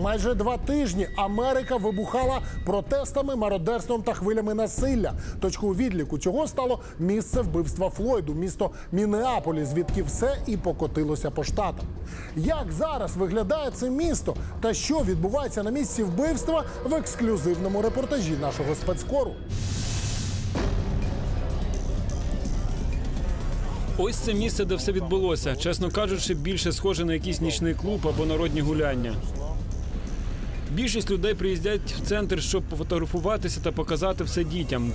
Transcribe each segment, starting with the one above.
Майже два тижні Америка вибухала протестами, мародерством та хвилями насилля. Точкою відліку цього стало місце вбивства Флойду, місто Мінеаполі, звідки все і покотилося по штатам. Як зараз виглядає це місто та що відбувається на місці вбивства в ексклюзивному репортажі нашого спецкору? Ось це місце, де все відбулося. Чесно кажучи, більше схоже на якийсь нічний клуб або народні гуляння. Більшість людей приїздять в центр, щоб пофотографуватися та показати все дітям.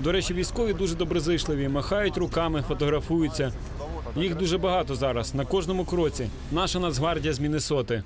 До речі, військові дуже доброзичливі, махають руками, фотографуються. Їх дуже багато зараз, на кожному кроці. Наша Нацгвардія з Міннесоти.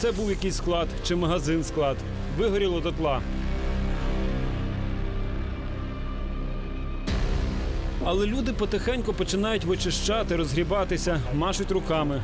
Це був якийсь склад чи магазин склад. Вигоріло дотла. Але люди потихеньку починають вичищати, розгрібатися, машуть руками.